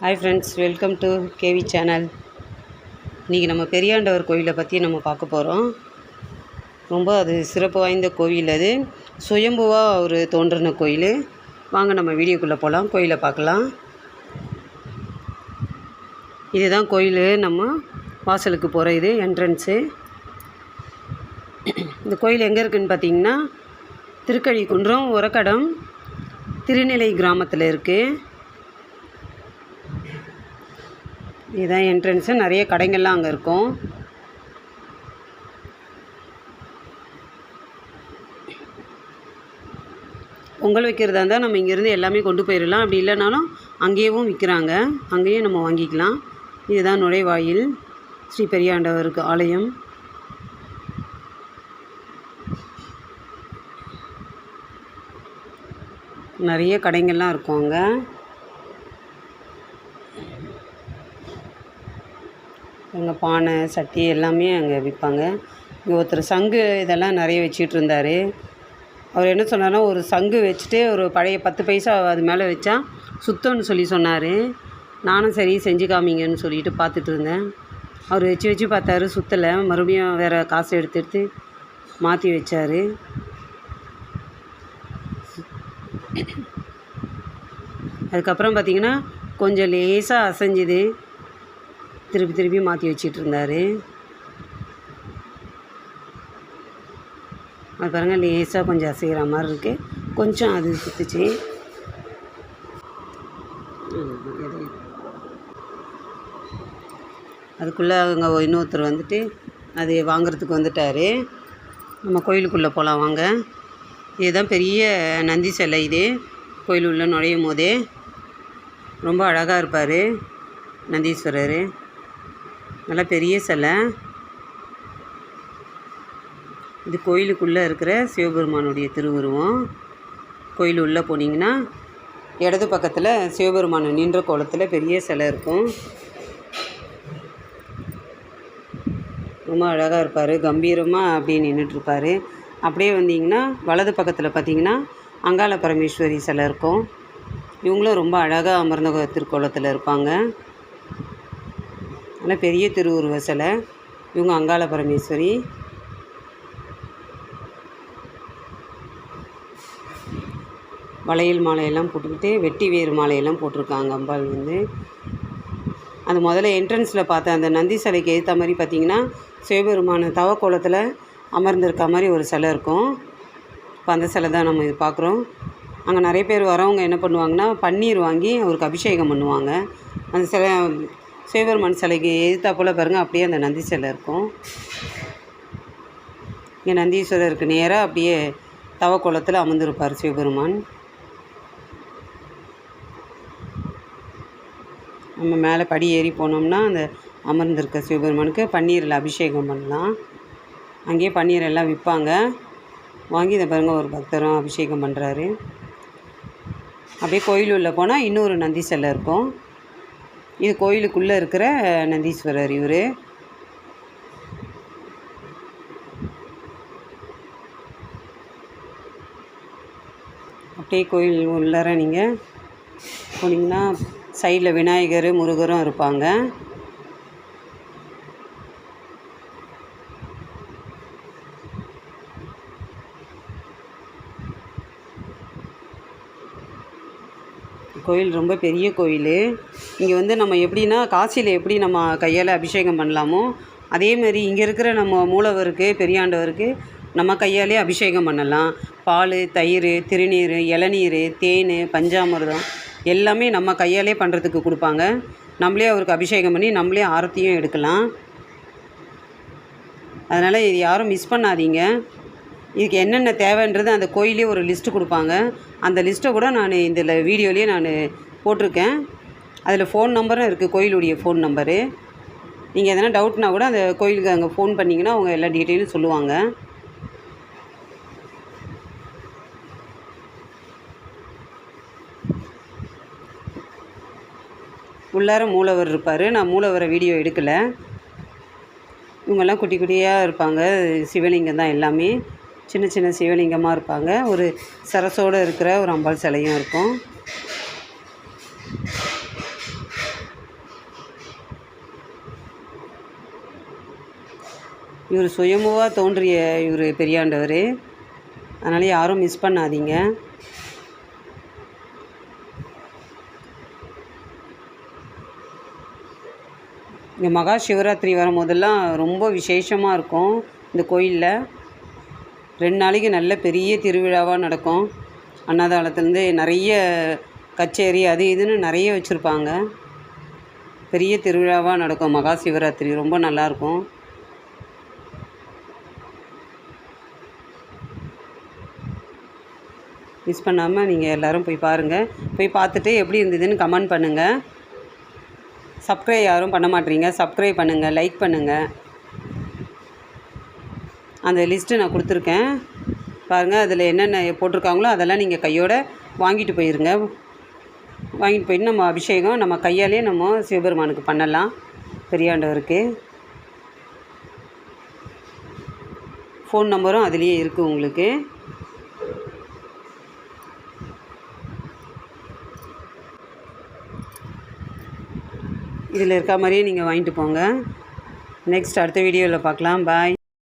Hi friends welcome to KV channel இன்றைக்கி நம்ம பெரியாண்டவர் கோவிலை பற்றி நம்ம பார்க்க போகிறோம் ரொம்ப அது சிறப்பு வாய்ந்த கோவில் அது. சுயம்புவாக ஒரு தோன்றின கோயில். வாங்க நம்ம வீடியோக்குள்ளே போகலாம் கோயிலை பார்க்கலாம். இதுதான் கோயில் நம்ம வாசலுக்கு போகிற இது என்ட்ரன்ஸு இந்த கோயில் எங்கே இருக்குதுன்னு பார்த்தீங்கன்னா திருக்கழிக்குன்றம் உரக்கடம் திருநிலை கிராமத்தில் இருக்குது இதுதான் என்ட்ரன்ஸு நிறைய கடைங்கள்லாம் அங்கே இருக்கும். பொங்கல் வைக்கிறதா இருந்தால் நம்ம இங்கேருந்து எல்லாமே கொண்டு போயிடலாம் அப்படி இல்லைனாலும் அங்கேயும் விற்கிறாங்க அங்கேயும் நம்ம வாங்கிக்கலாம். இதுதான் நுழைவாயில் ஸ்ரீ பெரியாண்டவருக்கு ஆலயம். நிறைய கடைங்கள்லாம் இருக்கும் அங்கே. அங்கே பானை சட்டி எல்லாமே அங்கே விற்பாங்க இங்கே ஒருத்தர் சங்கு இதெல்லாம் நிறைய வச்சிட்டு இருந்தார். அவர் என்ன சொன்னார்னா ஒரு சங்கு வச்சுட்டு ஒரு பழைய பத்து பைசா அது மேலே வச்சா சுத்தம்னு சொல்லி சொன்னார். நானும் சரி செஞ்சு காமிங்கன்னு சொல்லிட்டு பார்த்துட்டு இருந்தேன். அவர் வச்சு வச்சு பார்த்தாரு சுத்தலை. மறுபடியும் வேறு காசு எடுத்து எடுத்து மாற்றி வச்சார். அதுக்கப்புறம் பார்த்திங்கன்னா கொஞ்சம் லேசாக அசைஞ்சுது. திருப்பி திருப்பி மாற்றி வச்சிட்டு இருந்தார் அது பாருங்கள் லேசாக கொஞ்சம் அசைகிற மாதிரி இருக்குது கொஞ்சம் அது சுற்றுச்சு அதுக்குள்ளே அங்கே இன்னொருத்தர் வந்துட்டு அது வாங்குறதுக்கு வந்துட்டார். நம்ம கோயிலுக்குள்ளே போகலாம் வாங்க. இதுதான் பெரிய நந்தி சிலை இது. கோயில் உள்ளே நுழையும் போதே. ரொம்ப அழகாக இருப்பார் நந்தீஸ்வரர். நல்லா பெரிய சிலை. இது கோயிலுக்குள்ளே இருக்கிற சிவபெருமானுடைய திருவுருவம். கோயில் உள்ளே போனீங்கன்னா இடது பக்கத்தில் சிவபெருமான் நின்ற கோலத்தில் பெரிய சிலை இருக்கும். ரொம்ப அழகாக இருப்பார் கம்பீரமாக அப்படியே நின்றுட்டுருப்பார் அப்படியே வந்தீங்கன்னா வலது பக்கத்தில் பார்த்தீங்கன்னா அங்காள பரமேஸ்வரி சிலை இருக்கும். இவங்களும் ரொம்ப அழகாக அமர்ந்த திருக்கோலத்தில் இருப்பாங்க. நல்ல பெரிய திருவுருவ சிலை. இவங்க அங்காள பரமேஸ்வரி. வளையல் மாலையெல்லாம் போட்டுக்கிட்டு வெட்டி வேறு மாலையெல்லாம் போட்டிருக்காங்க அம்பாள் வந்து. அது முதல்ல என்ட்ரன்ஸில் பார்த்தேன். அந்த நந்தி சிலைக்கு ஏற்ற மாதிரி பார்த்தீங்கன்னா சிவபெருமான தவக்கோலத்தில் அமர்ந்திருக்க மாதிரி ஒரு சிலை இருக்கும். இப்போ அந்த சிலை தான் நம்ம இது பார்க்குறோம். அங்கே நிறைய பேர் வரவங்க என்ன பண்ணுவாங்கன்னா பன்னீர் வாங்கி அவருக்கு அபிஷேகம் பண்ணுவாங்க. அந்த சிலை சிவபெருமான் சிலைக்கு எதிர்த்தாப்புல பாருங்கள் அப்படியே அந்த நந்தி சிலை இருக்கும். இங்கே நந்தீஸ்வரருக்கு நேராக அப்படியே தவக்கோலத்தில் அமர்ந்திருப்பார் சிவபெருமான். நம்ம மேலே படி ஏறி போனோம்னா அந்த அமர்ந்திருக்க சிவபெருமானுக்கு பன்னீரில் அபிஷேகம் பண்ணலாம். அங்கேயே பன்னீர் எல்லாம் விற்பாங்க வாங்கி இதை பாருங்கள் ஒரு பக்தரும் அபிஷேகம் பண்ணுறாரு அப்படியே கோயில் உள்ளே போனால் இன்னொரு நந்தி செல்லை இருக்கும். இது கோயிலுக்குள்ளே இருக்கிற நந்தீஸ்வரர் இவர். அப்படியே கோயில் உள்ளார நீங்கள் போனீங்கன்னா சைடில் விநாயகர் முருகரும் இருப்பாங்க. கோயில் ரொம்ப பெரிய கோயில். இங்கே வந்து நம்ம எப்படின்னா காசியில் எப்படி நம்ம கையால் அபிஷேகம் பண்ணலாமோ அதே மாதிரி இங்கே இருக்கிற நம்ம மூலவருக்கு பெரியாண்டவருக்கு நம்ம கையாலே அபிஷேகம் பண்ணலாம். பால் தயிர் திருநீர் இளநீர் தேன் பஞ்சாமிர்தம் எல்லாமே நம்ம கையாலே பண்ணுறதுக்கு கொடுப்பாங்க. நம்மளே அவருக்கு அபிஷேகம் பண்ணி நம்மளே ஆரத்தியும் எடுக்கலாம். அதனால் இது யாரும் மிஸ் பண்ணாதீங்க. இதுக்கு என்னென்ன தேவைன்றது அந்த கோயிலே ஒரு லிஸ்ட்டு கொடுப்பாங்க. அந்த லிஸ்ட்டை கூட நான் இதில் வீடியோலேயே நான் போட்டிருக்கேன். அதில் ஃபோன் நம்பரும் இருக்குது கோயிலுடைய ஃபோன் நம்பரு நீங்கள் எதனா டவுட்னா கூட அந்த கோயிலுக்கு அங்கே ஃபோன் பண்ணிங்கன்னா அவங்க எல்லா டீட்டெயிலும் சொல்லுவாங்க. உள்ளார மூலவர் இருப்பார். நான் மூலவரை வீடியோ எடுக்கலை. இவங்கெல்லாம் குட்டி குட்டியாக இருப்பாங்க. சிவலிங்கம் தான் எல்லாமே. சின்ன சின்ன சிவலிங்கமாக இருப்பாங்க. ஒரு சரசோடு இருக்கிற ஒரு அம்பாள் சிலையும் இருக்கும். இவர் சுயமுவாக தோன்றிய இவர் பெரியாண்டவர். அதனால் யாரும் மிஸ் பண்ணாதீங்க. இங்கே மகா சிவராத்திரி வரும்போதெல்லாம் ரொம்ப விசேஷமாக இருக்கும் இந்த கோயிலில். ரெண்டு நாளைக்கு நல்ல பெரிய திருவிழாவாக நடக்கும். அன்னதானத்துலேருந்து நிறைய கச்சேரி அது இதுன்னு நிறைய வச்சுருப்பாங்க. பெரிய திருவிழாவாக நடக்கும். மகா சிவராத்திரி ரொம்ப நல்லாயிருக்கும் மிஸ் பண்ணாமல் நீங்கள் எல்லோரும் போய் பாருங்கள் போய் பார்த்துட்டு எப்படி இருந்ததுன்னு கமெண்ட் பண்ணுங்கள் சப்ஸ்கிரைப் யாரும் பண்ண மாட்டீங்க. சப்ஸ்கிரைப் பண்ணுங்கள் லைக் பண்ணுங்கள் அந்த லிஸ்ட்டு நான் கொடுத்துருக்கேன். பாருங்கள் அதில் என்னென்ன போட்டிருக்காங்களோ அதெல்லாம் நீங்கள் கையோட வாங்கிட்டு போயிருங்க. வாங்கிட்டு போயிட்டு நம்ம அபிஷேகம் நம்ம கையாலே நம்ம சிவபெருமானுக்கு பண்ணலாம். பெரியாண்டவருக்கு ஃபோன் நம்பரும் அதுலேயே இருக்குது உங்களுக்கு. இதில் இருக்க மாதிரியே நீங்கள் வாங்கிட்டு போங்க. நெக்ஸ்ட் அடுத்த வீடியோவில் பார்க்கலாம். பாய்